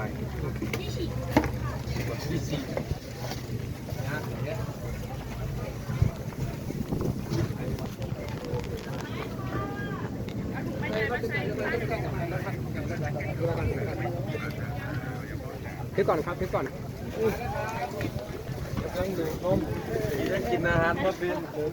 าะอันนี้ก็ได้ที่สี่พี่ก่อนครับพี่ก่อนยังดื่มนมยังกินอาหารมาเป็นผม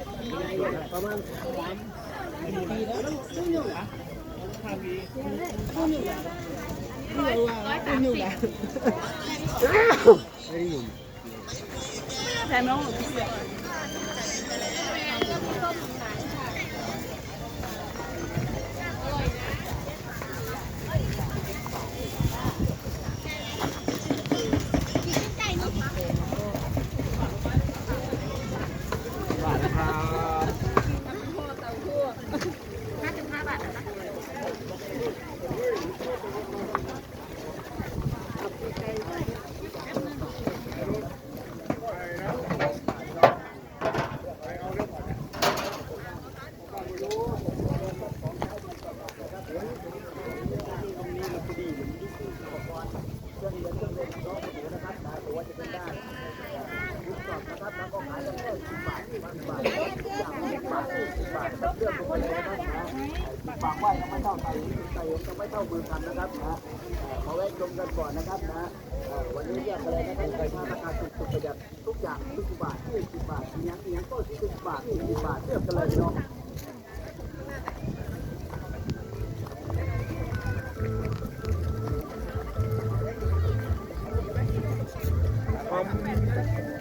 ะ ฝา กว่ายังไม่เท่าไทยไทยยังไม่เท่ามือกันนะครับนะขอแวะชมกันก่อนนะครับนะวันนี้เรียกอะไรนะครับราคาราคาถูกประหยัดทุกอย่าง20บาท20บบาทมียังมียังก็10บบาท20บบาทเลือกกันเลยเนาะเอาม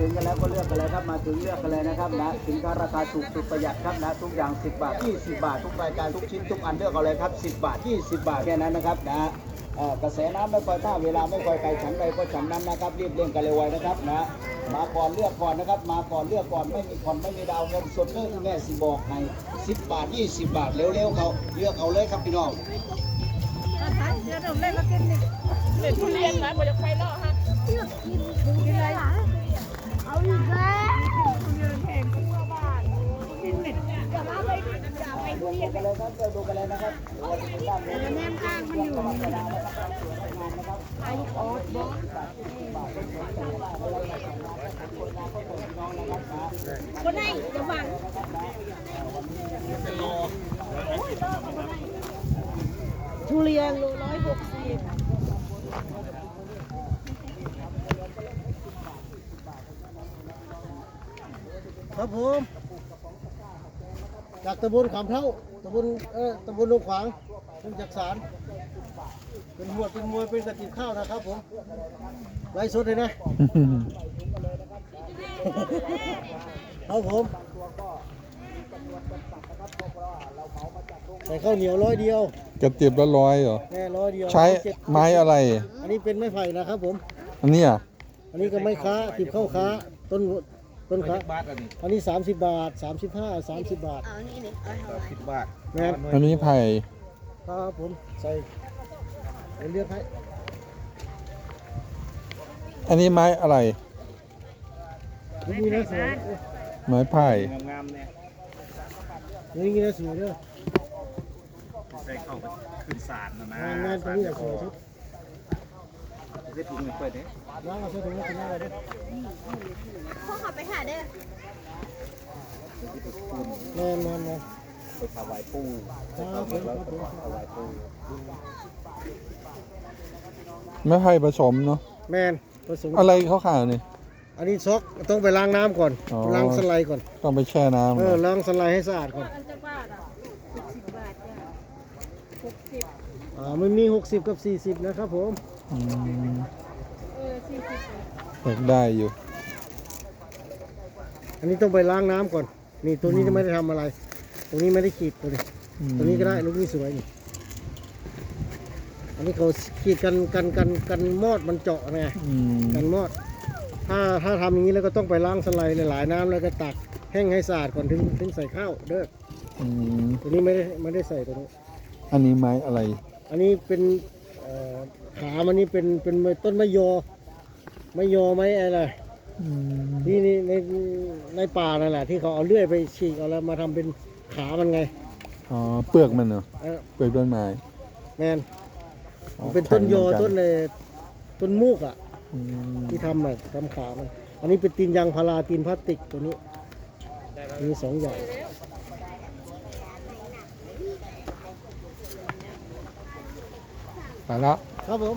ถึงกันแล้วก็เลือกกันเลยครับมาถึงเลือกกันเลยนะครับนะสินค้าราคาถูกสุดประหยัดครับนะทุกอย่าง 10 บาท 20 บาท ทุกรายการทุกชิ้นทุกอันเลือกเอาเลยครับ 10 บาท 20 บาทแค่นั้นนะครับนะกระแสน้ำไม่ค่อยท่าเวลาไม่ค่อยไกลฉันใดก็ฉันนั้นนะครับรีบเร่งกันเลยไวนะครับนะมาก่อนเลือกก่อนนะครับ มาก่อนเลือกก่อนไม่มีผ่อนไม่มีดาวเงินสดเลยแม่สิบอกให้10บาท20บาทเร็วๆเขาเลือกเอาเลยครับพี่น้องเอาอีก แล้วดูกันเลยครับดูกันเลยนะครับด้านนี้แม่ข้างมันอยู่ก็ได้จะบังทุเรียนโร้อยหกสิบ ครับผมจากตำบลขามเท่าตำบลเออตำบลลงขวางเป็นจักสารเป็นหมวดเป็นมวยเป็นกระติบข้าวนะครับผมไล่สดเลยนะครับผมใส่ข้าวเหนียวร้อยเดียวกระเตียบละร้อยเหรอแน่ร้อยเดียวใช้เจ็ดไม้อะไร อันนี้เป็นไม้ไผ่นะครับผม อันเนี้อะอันนี้ก็ไม้ค้าติบข้าวค้าต้น ต้นค้าบาทอันนี้อันนี้ 30 บาท 35 30 บาทเอานี่นี่เอาเท่าไหร่สิบบาทแม่นอันนี้ไผ่ครับผมใส่เดี๋ยวเลือกให้อันนี้ไม้อะไร นี่นะสวยไม้ไผ่งามๆเนี่ยนี่นะสวยเด้อใส่เข้าขึ้นศาลนะนะงานงานตรงนี้สวยชุดเฮ็ดถุงเงินเปิดเนี่ย ล้างเอาใส่ถุงนี้กินได้เลยพวกเขาไปหาเด้อแม่นแม่นแม่นไปถวายปูครับผมครับผมถวายปูไม้ไผ่ผสมเนาะแมนผสมอะไรเขาขาวๆนี่อันนี้ซอกต้องไปล้างน้ำก่อนอ๋อล้างสไลด์ก่อนต้องไปแช่น้ำเอเหรออล้างสไลด์ให้สะอาดก่อนอันจะบาทอะหกสิบบาทจ้ะหกสิบอ่ามันมี 60 กับ 40 นะครับผม อืมเออสี่สิบอยากได้อยู่ อันนี้ต้องไปล้างน้ำก่อน นี่ตัวนี้จะไม่ได้ทำอะไรตรงนี้ไม่ได้ขีดตัวนี้อืม ตัวนี้ก็ได้ลูกนี้สวยนี่ อันนี้เขาขีดกันกันกันกันมอดมันเจาะไง อืมกันมอด ถ้าถ้าทำอย่างนี้แล้วก็ต้องไปล้างสไลด์หลายๆน้ำแล้วก็ตักแห้งให้สะอาดก่อนถึงถึงใส่ข้าวเด้อ อืมตัวนี้ไม่ได้ไม่ได้ใส่ตัวนี้ อันนี้ไม้อะไร อันนี้เป็นเอ่อขามันนี่เป็นเป็นต้นมะยอ มะยอไม้อะไร อืมที่นี่ในในป่านั่นแหละที่เขาเอาเลื่อยไปฉีกเอาแล้วมาทำเป็นขามันไงอ๋อเปลือกมันเหรอเออเปลือกต้นไม้แมนอ๋อเป็นต้นยอแข็งเหมืต้นกัเลยต้นมูกอะ อืมที่ทำอะทำขามันอันนี้เป็นตีนยางพาราตีนพลาสติกตัวนี้ มีสองอย่างไปละครับผม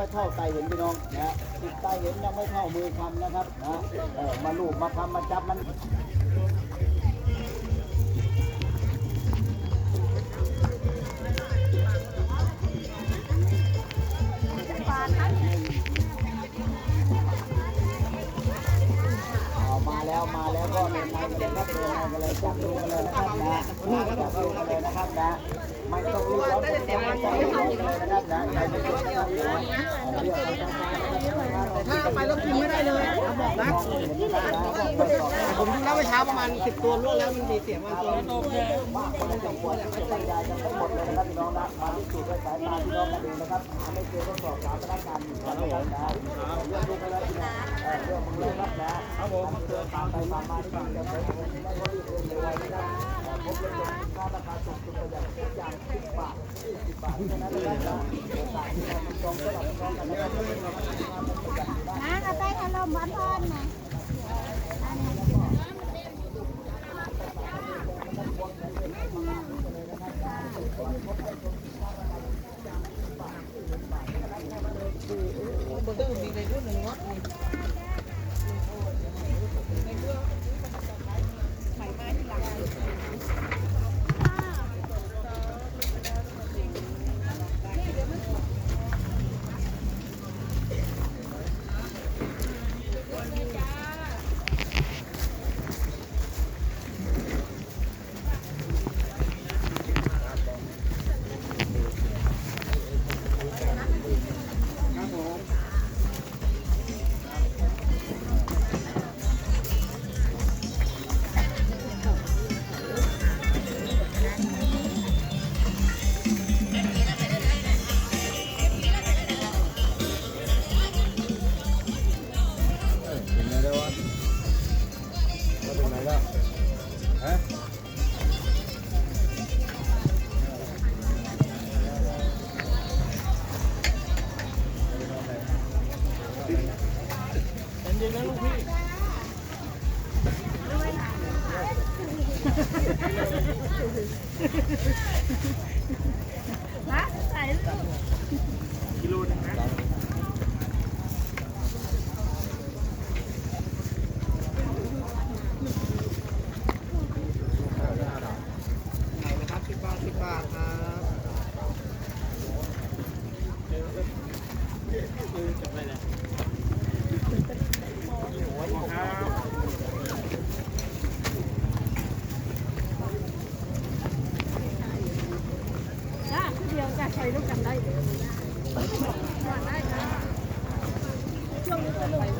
ไม่เท่าไตเห็นพี่น้องนะติดไตเห็นยังไม่เท่ามือคำนะครับนะเออมาลูบมาคำมาจับมัน ถ้าไปแล้วกินไม่ได้เลยเอาบอกนะผมดูแล้วเมื่อเช้าประมาณ10ตัวรวดแล้วมันมีเสียงมาตัวบ้าคนที่จะปวดจะบรรยายกันทั้งหมดเลยนะครับ น้องนะมาเองนะครับหาไม่เจอต้องสอบถามพนักงานอยู่นะครับนะเรื่องดูกันเลยนะเรื่องมึงเลยครับนะครับผมเดินตามไปตามมาที่บ้านจะไปผมไม่ว่ารีบเร็วนะครับพบเลยค่าราคาถูกสุดประหยัดทุกอย่าง10บาท20บาทแค่นั้นนะครับโอกาสที่เราจองสำหรับกันนะครับน้าเอาไปขนมบ้านพ่อนนะ ใช้ร่วมกันได้ได้ช่วงนี้ก็ลง